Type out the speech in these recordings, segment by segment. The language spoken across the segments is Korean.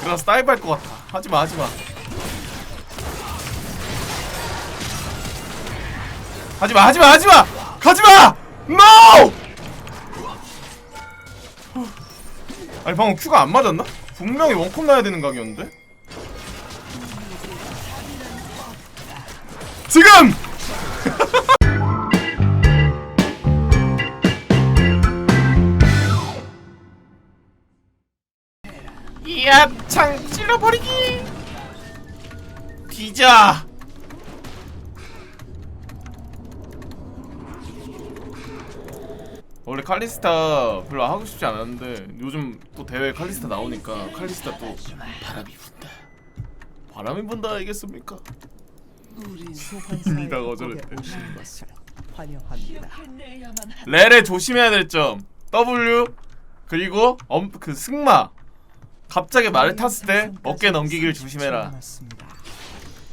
그래서 다이브 할 것 같아. 하지마 하지마. 하지마 하지마 하지마! 가지마! NO! 아니 방금 큐가 안 맞았나? 분명히 원컵 나야 되는 각이었는데? 지금! 이야 창 찔러버리기. 뒤져. 원래 칼리스타 별로 하고 싶지 않았는데 요즘 또 대회 칼리스타 나오니까 칼리스타 또 바람이 분다. 바람이 분다 알겠습니까? 것을 환영합니다. 렐에 조심해야 될 점. W 그리고 엄, 그 승마 갑자기 말을 탔을 때 어깨 넘기기를 조심해라.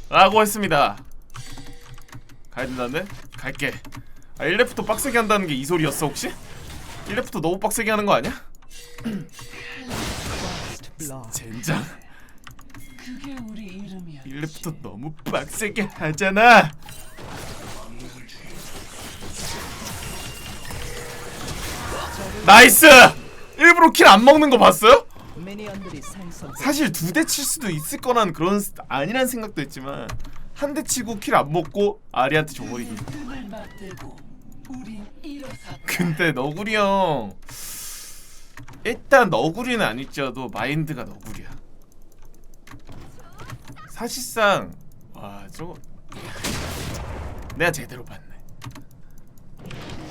라고 했습니다 가야 된다는데? 갈게 아 1레프터 빡세게 한다는 게 이 소리였어 혹시? 1레프터 너무 빡세게 하는 거 아니야? 젠장 그게 우리 이름이야. 1레프터 너무 빡세게 하잖아 나이스! 일부러 킬 안 먹는 거 봤어요? 사실 두 대 칠 수도 있을 거란 그런 스- 아니란 생각도 했지만 한 대 치고 킬 안 먹고 아리한테 줘버리기. 근데 너구리 형 일단 너구리는 아니죠도 마인드가 너구리야. 사실상 와 저거 내가 제대로 봤네.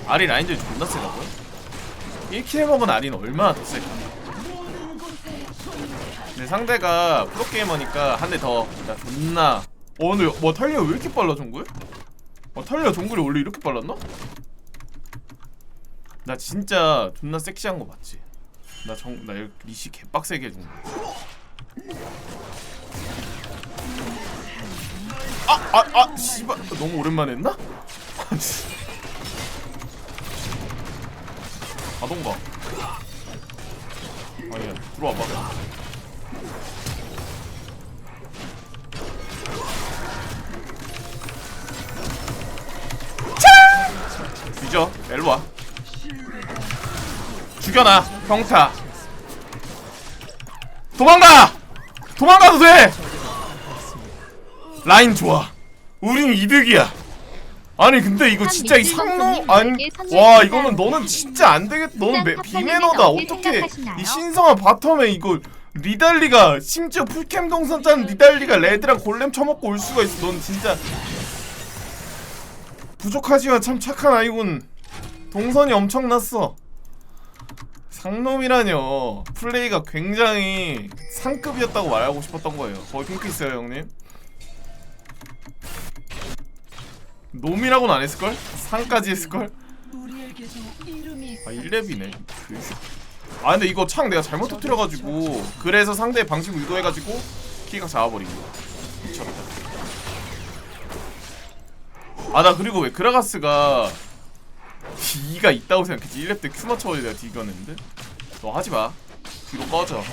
아리 라인전이 존나 세다고요? 1킬 먹은 아리는 얼마나 더 셀까 근데 상대가 프로게이머니까 한 대더야 존나 어 근데 뭐 탈리아 왜 이렇게 빨라 정글? 어 탈리아 정글이 원래 이렇게 빨랐나? 나 진짜 존나 섹시한 거 맞지? 나 정, 나 이렇게 리시 개빡세게 해준 거. 아, 아, 아, 씨발, 너무 오랜만에 했나? 가던가. 아니야, 들어와봐. 뒤져, 일로 와. 죽여놔 평타. 도망가! 도망가도 돼! 라인 좋아. 우린 이득이야. 아니 근데 이거 진짜 이 상로 아니 와 이거는 너는 진짜 안 되겠 너는 매, 비매너다. 어떻게 이 신성한 바텀에 이거 리달리가 심지어 풀캠 동선 짠 리달리가 레드랑 골렘 쳐먹고 올 수가 있어. 넌 진짜 부족하지만 참 착한 아이군. 동선이 엄청났어. 상놈이라뇨. 플레이가 굉장히 상급이었다고 말하고 싶었던 거예요. 거기 핑크 있어요 형님. 놈이라고는 안 했을걸? 상까지 했을걸? 아 1렙이네. 아 근데 이거 창 내가 잘못 터뜨려가지고 그래서 상대의 방식 의도해가지고 키가 잡아버린 거야. 미쳤다 아 나 그리고 왜 그라가스가 D가 있다고 생각했지? 1렙 때 Q 맞춰가지고 내가 D 이겼는데? 너 하지마. 뒤로 꺼져.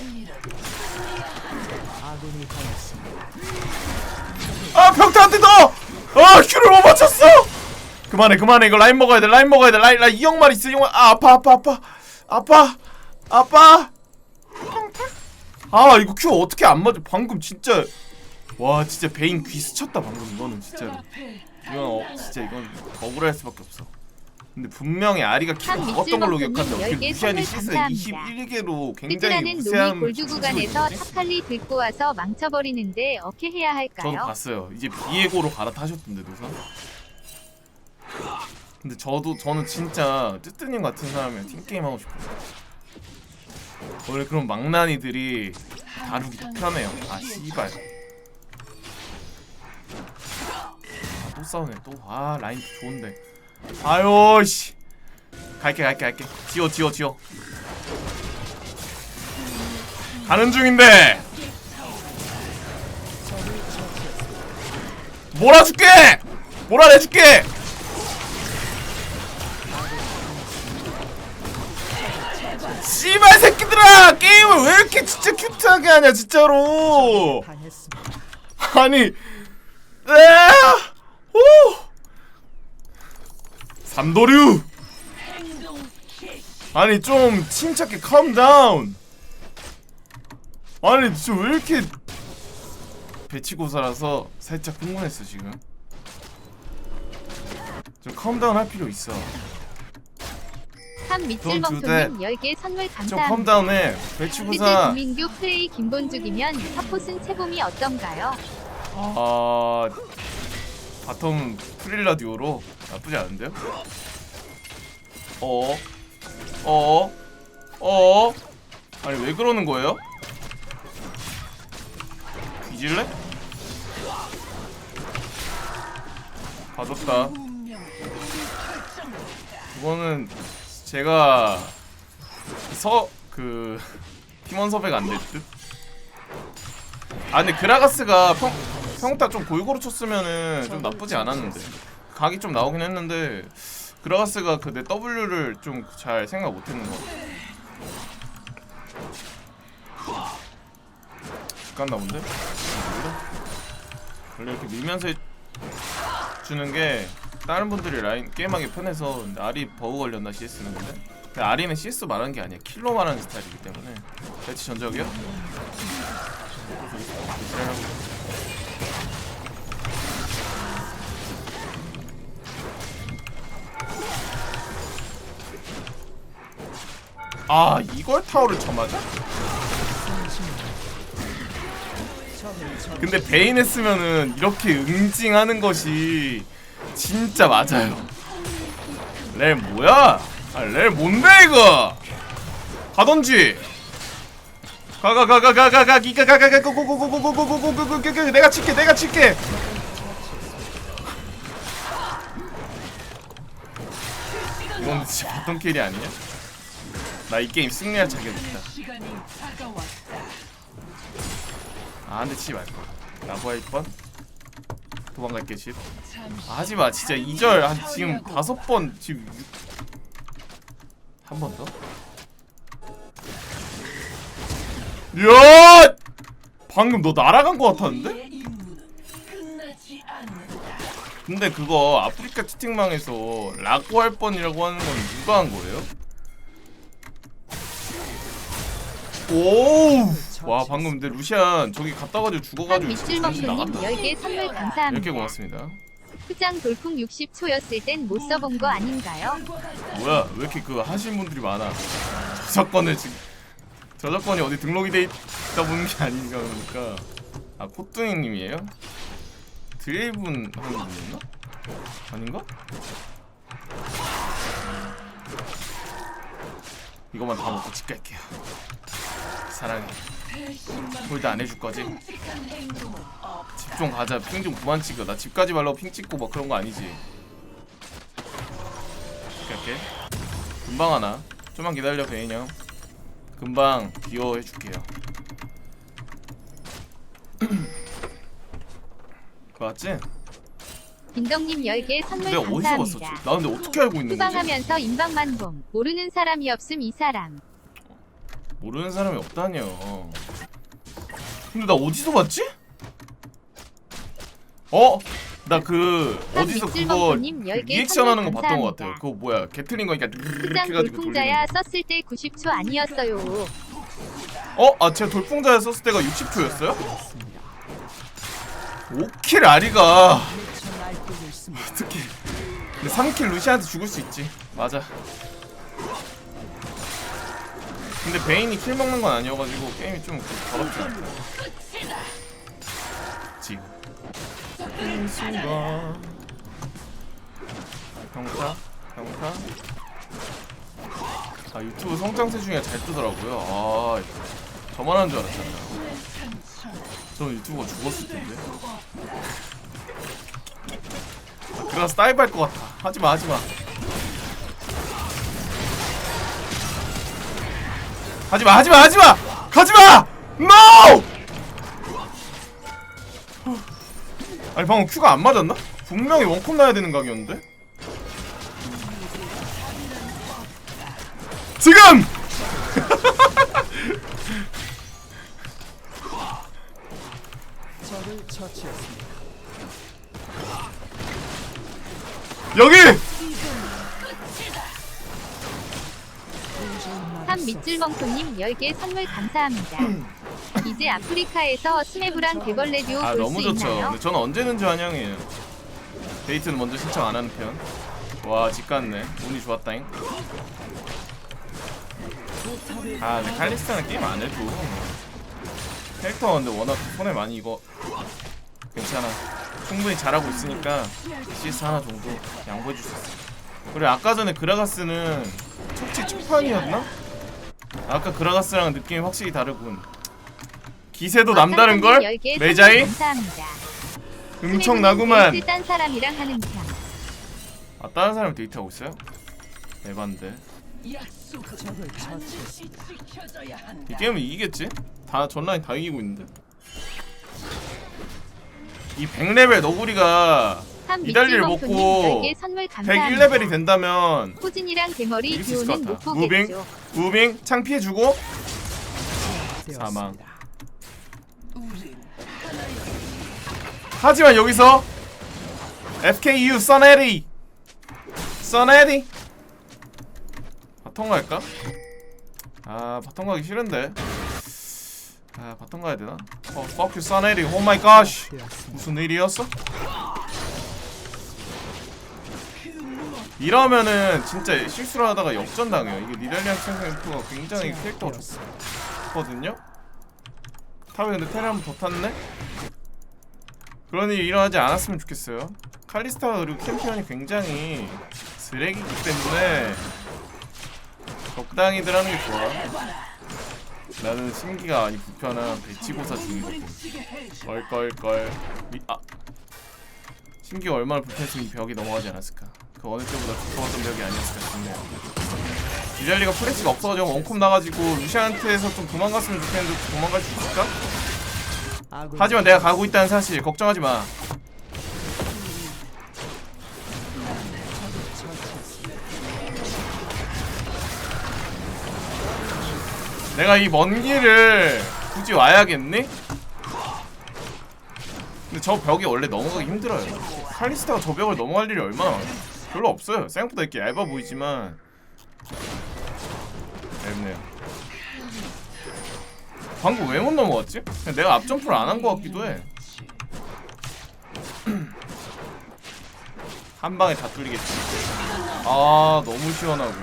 아 평타한테 더! 아 큐를 못 맞췄어! 그만해 그만해. 이거 라인 먹어야 돼 라인 먹어야 돼. 라인 라인 이형만 있어 이형만. 아 아파 아파 아파. 아파 아파? 아 이거 큐 어떻게 안 맞아? 방금 진짜 와 진짜 베인 귀 스쳤다 방금. 이거는 진짜로. 앞에 이건 어, 진짜 이건 억울할 수밖에 없어 근데 분명히 아리가 참 먹었던 걸로 기억하는데 먹기님 어떻게 10개 무시하니 선물 시스 감사합니다. 21개로 굉장히 우세한 골드 구간에서 선수거든요. 탑칼리 들고 와서 망쳐버리는데 어떻게 해야 저도 할까요? 봤어요. 이제 비에고로 갈아타셨던데 노사. 근데 저도 저는 진짜 뜨뜨님 같은 사람이랑 팀 게임 하고 싶어요. 원래 그런 망나니들이 다루기 더 편해요. 아 씨발. 또 싸우네 또. 아 라인 좋은데. 아유 씨. 갈게 갈게 갈게. 지워 지워 지워. 가는 중인데. 몰아줄게! 몰아내줄게! 씨발 새끼들! 얘들아 게임을 왜 이렇게 진짜 큐트하게 하냐 진짜로. 아니 에아 오! 삼도류! 아니 좀 침착해. 컴다운 아니 진짜 왜 이렇게 배치고사라서 살짝 흥분했어 지금? 좀 컴다운 할 필요 있어. 한 do 밑줄먹소님 10개 선물 좀 감사합니다. 컴다운해. 배치고사. 김민규 플레이 김본죽이면 사포슨 채봄이 어떤가요? 아 바텀 프릴라 듀오로 나쁘지 않은데요? 어? 어? 어? 아니 왜 그러는 거예요? 뒤질래? 봐줬다 이거는 제가 서 그 팀원 섭외가 안 될 듯? 아 근데 그라가스가 평, 평타 좀 골고루 쳤으면은 좀 나쁘지 않았는데. 각이 좀 나오긴 했는데 그라가스가 그내 W를 좀 잘 생각 못했는 것 같아. 깐나 본데? 원래 이렇게 밀면서 주는 게 다른 분들이 라인 게임하기 편해서 근데 아리 버그 걸렸나 CS는 근데? 근데 아리는 CS 말하는 게 아니야. 킬로 말하는 스타일이기 때문에. 배치 전적이요? 아 이걸 타워를 쳐맞아? 근데 베인 했으면은 이렇게 응징하는 것이 진짜 맞아요 렐 뭐야? 아, 렐 뭔데 이거? 가던지 가가 가가가가가 기가 가가가 고고고고고고고고고고고 내가 칠게 내가 칠게 이건 진짜 보통 킬이 아니야? 나 이 게임 승리할 자격 있다. 아 근데 치지 라고 할 뻔? 도망갈게 집 아, 하지마 진짜 2절 한 지금 다섯 번 지금 한 번 더? 야! 방금 너 날아간 거 같았는데? 근데 그거 아프리카 채팅방에서 라고 할 뻔이라고 하는 건 누가 한 거예요? 오우 와 방금 근데 루시안 저기 갔다 가지고 한 죽어가지고 정신 밑줄먹소님 나갔다 10개 선물 이렇게 감사합니다. 고맙습니다 후장 돌풍 60초였을 땐 못 써본 거 아닌가요? 뭐야 왜 이렇게 그 하시는 분들이 많아 저작권을 지금 저작권이 어디 등록이 돼 있다 보는 게 아닌가 그러니까 아 코뚱이님이에요? 드레이븐 하는 분이었나? 아닌가? 이거만 다 먹고 집 갈게요 사랑해 홀드 안 해줄 거지? 집 좀 가자 핑 좀 그만 찍어 나집 가지 말라고 핑 찍고 막 그런 거 아니지 이렇게 금방 하나 좀만 기다려 베인 형 금방 기어 해줄게요 맞지? 빈덕님 10개 선물 내가 어디서? 감사합니다. 나 근데 어떻게 알고 있는 거지? 후방하면서 인방만 봄. 모르는 사람이 없음 이 사람. 모르는 사람이 없다니요 근데 나 어디서 봤지? 어? 나 그 어디서 그거 밑줄범프님 10개 리액션 하는 거 봤던 거 같아요. 그거 뭐야 개트린 거니까 이렇게 해가지고 돌리는 돌풍자야 썼을 때 90초 아니었어요. 어? 아 제가 돌풍자에 썼을 때가 60초였어요? 5킬 아리가. 어떻게 근데 3킬 루시한테 죽을 수 있지 맞아 근데 베인이 킬 먹는 건 아니어가지고 게임이 좀 않다 지금 이 순간 평타 평타. 아 유튜브 성장세 중에 잘 뜨더라고요. 아 저만 하는 줄 알았잖아요. 저 유튜브가 죽었을 텐데. 들어가서 다이브 할것 같아. 하지마 하지마 하지마 하지마 하지마 가지마 NO 아니 방금 Q가 안 맞았나? 분명히 원컵 나야 되는 각이었는데 지금! 여기! 한 밑줄멍토님 10개 선물 감사합니다. 이제 아프리카에서 스매브랑 개벌레 듀오 아볼 너무 수 좋죠. 있나요? 근데 저는 언제든지 환영이에요. 데이트는 먼저 신청 안 하는 편. 와, 집 갔네. 운이 좋았다잉. 아, 근데 칼리스타는 게임 안 해도 캐릭터가 근데 워낙 손에 많이 이거 괜찮아. 충분히 잘하고 있으니까 CS 하나 정도 양보해 줄 수 있어. 그리고 아까 전에 그라가스는 척지 첫판이었나? 아까 그라가스랑 느낌이 확실히 다르군. 기세도 남다른 걸? 어떤 10개 선물 매자이? 감사합니다. 엄청나구만. 스매브는 딴 사람이랑 하는 편. 아 다른 사람 데이트하고 있어요? 에반데. 이 게임은 이기겠지? 다 전라인 다 이기고 있는데 이 100레벨 너구리가 한 이달리를 먹고 10개 선물 감사합니다. 101레벨이 된다면 호진이랑 대머리 듀오는 못 무빙 보겠죠. 무빙 창 피해주고 사망. 되었습니다. 우린 하지만 여기서 FKU 써네리 써네리 바텀 갈까? 아 바텀 가기 싫은데 아 바텀 가야 되나? 어 fuck you 써네리 오 마이 갓. 무슨 일이었어? 이러면은 진짜 실수를 하다가 역전 당해요. 이게 니달리안 챔피언프가 굉장히 캐릭터가 좋거든요. 탑에 근데 테레 한번 더 탔네? 일이 일어나지 않았으면 좋겠어요. 칼리스타가 그리고 캠피언이 굉장히 쓰레기이기 때문에 적당히들 하는 게 좋아. 나는 심기가 아니 불편한 배치고사 중이거든. 껄껄껄 미, 아 심기가 얼마나 불편했으면 이 벽이 넘어가지 않았을까 그 어느 때보다 두꺼웠던 벽이 아니었을까 싶네요 유젤리가 플래시가 없어가지고 원콤 나가지고 루시안트에서 좀 도망갔으면 좋겠는데 도망갈 수 있을까? 아군 하지만 내가 가고 있다는 사실 걱정하지 마 내가 이 먼 길을 굳이 와야겠니? 근데 저 벽이 원래 넘어가기 힘들어요. 칼리스타가 저 벽을 넘어갈 일이 얼마나 많아? 별로 없어요. 생각보다 이렇게 얇아 보이지만 얇네요. 방금 왜 못 넘어갔지? 그냥 내가 앞점프를 안 한 것 같기도 해. 한 방에 다 뚫리겠지. 아 너무 시원하고.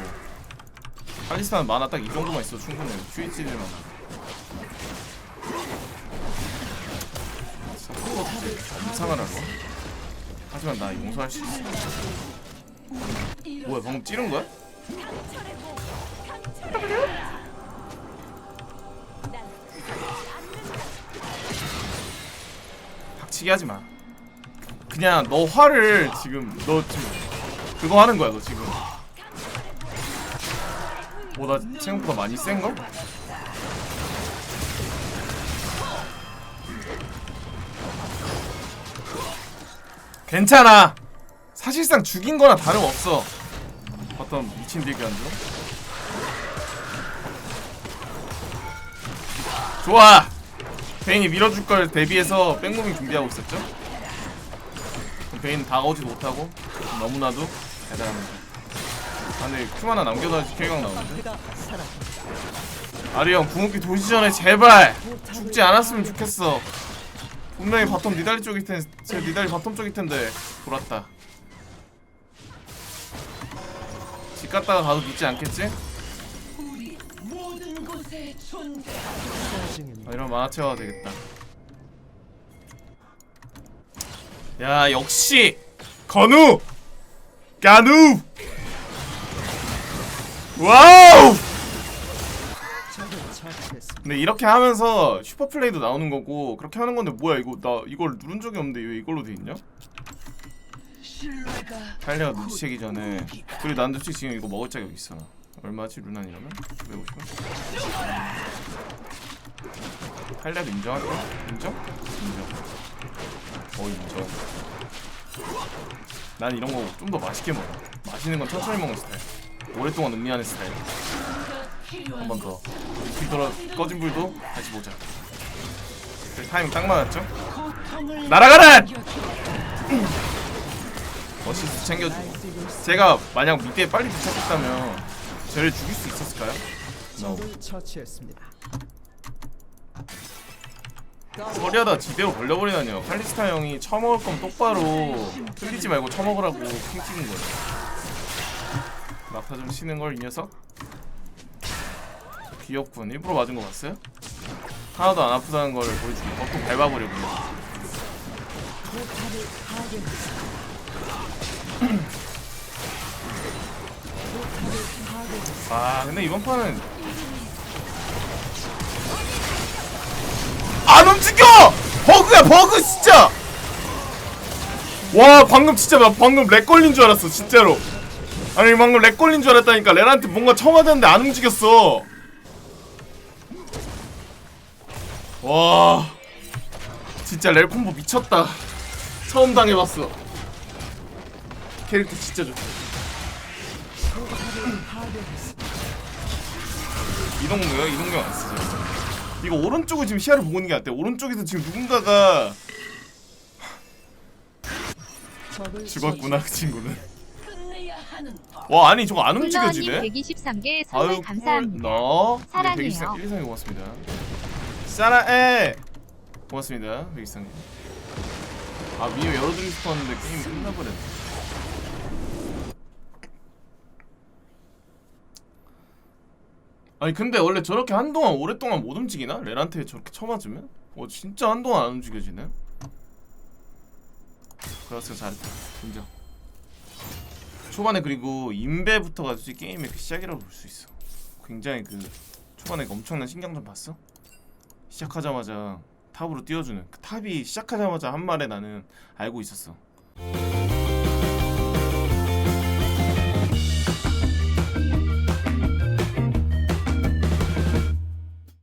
칼리스타는 만화 딱 이 정도만 있어 충분해요. 슈이치들만. 서로 이상한 하루. 하지만 나 용서할 수 있어. 뭐야 방금 찌른 거야? 박치기 하지 마. 그냥 너 화를 지금 너 지금 그거 하는 거야 너 지금. 뭐나 생각보다 많이 센 걸? 괜찮아. 사실상 죽인 거나 다름없어. 어떤 미친 딜견도. 좋아. 베인이 밀어줄 걸 대비해서 백무빙 준비하고 있었죠. 베인 다가오지도 못하고 너무나도 대단합니다. 아 근데 큐 하나 남겨놔야지 킬각 나오는데. 아리 형 궁극기 도시 전에 제발 죽지 않았으면 좋겠어. 분명히 바텀 니달리 쪽일 텐데 제 니달리 바텀 쪽일 텐데 돌았다. 갔다가 가도 믿지 않겠지? 아, 이런 만화 채워야 되겠다. 야 역시 건우 까누 와우. 근데 이렇게 하면서 슈퍼 플레이도 나오는 거고 그렇게 하는 건데 뭐야 이거 나 이걸 누른 적이 없는데 왜 이걸로 돼 있냐? 탈리아가 눈치채기 전에 그리고 난 솔직히 지금 이거 먹을 자격 있어 얼마지 루난이라면? 950원? 탈리아도 인정할까? 인정? 인정 어 인정 난 이런 거 좀 더 맛있게 먹어 맛있는 건 천천히 먹는 스타일 오랫동안 음미하는 스타일 한 번 더. 불 돌아 꺼진 불도 다시 보자. 그 타이밍 딱 맞았죠? 날아가라! 어시스트 챙겨주고 제가 만약 밑에 빨리 도착했다면 쟤를 죽일 수 있었을까요? No. 서리하다 지대로 걸려버리다니요 칼리스타 형이 처먹을 거면 똑바로 흘리지 말고 처먹으라고 핑 찍은 거예요 낙타 좀 치는 걸 이 녀석 귀엽군 일부러 맞은 거 봤어요? 하나도 안 아프다는 걸 보여주고 또 밟아버리군 아 근데 이번 판은 안 움직여! 버그야 버그 진짜! 와 방금 진짜 나 방금 렉 걸린 줄 알았어 진짜로 아니 방금 렉 걸린 줄 알았다니까 렐한테 뭔가 쳐맞았는데 안 움직였어 와 진짜 렐 콤보 미쳤다 처음 당해봤어 캐릭터 진짜 좋다 이동무요? 이동경 안 쓰죠. 이거 오른쪽을 지금 시야를 보고 있는 게 낫대. 오른쪽에서 지금 누군가가 죽었구나 그 친구는. 와 아니 저거 안 움직여지네. 123개 선물 감사합니다. 너 사랑해요. 123개 고맙습니다. 사랑해. 고맙습니다. 123개. 아 미유 열어드리고 싶었는데 게임이 끝나버렸네. 아니 근데 원래 저렇게 한동안 오랫동안 못 움직이나? 렐한테 저렇게 쳐맞으면? 어 진짜 한동안 안 움직여지네. 그렇어 잘했다. 인정. 초반에 그리고 인베부터가 솔직히 게임의 그 시작이라고 볼 수 있어. 굉장히 그 초반에 그 엄청난 신경전 봤어? 시작하자마자 탑으로 띄워주는 그 탑이 시작하자마자 한 말에 나는 알고 있었어.